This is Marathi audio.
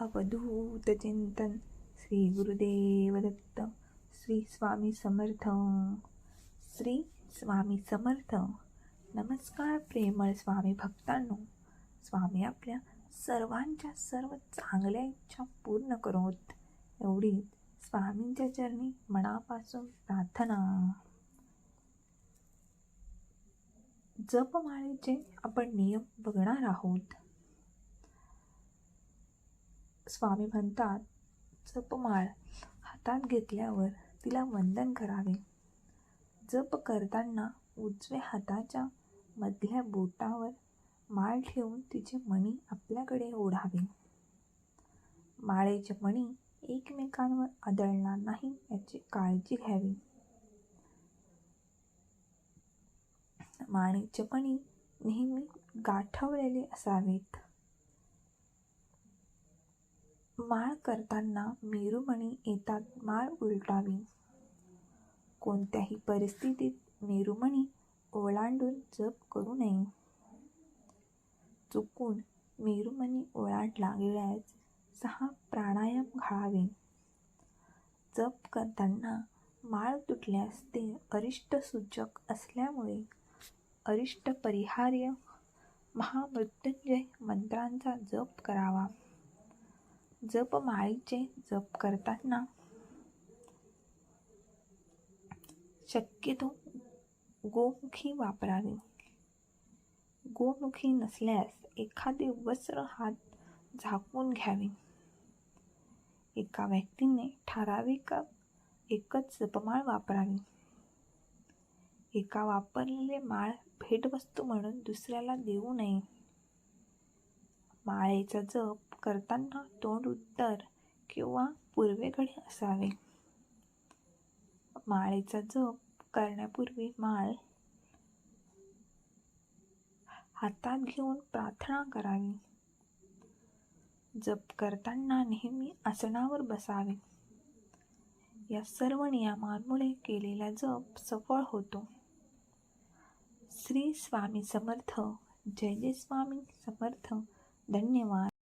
अवधूत चिंतन श्री गुरुदेव दत्त श्री स्वामी समर्थ श्री स्वामी समर्थ नमस्कार प्रेमळ स्वामी भक्तांनो स्वामी आपल्या सर्वांच्या सर्व चांगल्या इच्छा पूर्ण करोत एवढी स्वामींच्या चरणी मनापासून प्रार्थना. जपमाळेचे आपण नियम बघणार आहोत. स्वामी म्हणतात जपमाळ हातात घेतल्यावर तिला वंदन करावे. जप करताना उजव्या हाताच्या मधल्या बोटावर माळ ठेवून तिचे मणी आपल्याकडे ओढावे. माळेचे मणी एकमेकांवर आदळणार नाही याची काळजी घ्यावी. माळेचे मणी नेहमी गाठवलेले असावेत. माळ करताना मेरुमणी येतात माळ उलटावी. कोणत्याही परिस्थितीत मेरुमणी ओलांडून जप करू नये. चुकून मेरुमणी ओलांडला गेल्यास सहा प्राणायाम घालावे. जप करताना माळ तुटल्यास ते अरिष्ट सूचक असल्यामुळे अरिष्ट परिहार्य महामृत्युंजय मंत्रांचा जप करावा. जपमाळीचे जप करताना शक्यतो गोमुखी वापरावी. गोमुखी नसल्यास एखादे वस्त्र हात झाकून घ्यावे. एका व्यक्तीने ठराविक एकच जपमाळ वापरावी. एका वापरलेले माळ भेटवस्तू म्हणून दुसऱ्याला देऊ नये. माळेचा जप करताना तोंड उत्तर किंवा पूर्वेकडे असावे. माळेचा जप करण्यापूर्वी माळ हातात घेऊन प्रार्थना करावी. जप करताना नेहमी आसनावर बसावे. या सर्व नियमांमुळे केलेला जप सफळ होतो. श्री स्वामी समर्थ जय जय स्वामी समर्थ. धन्यवाद.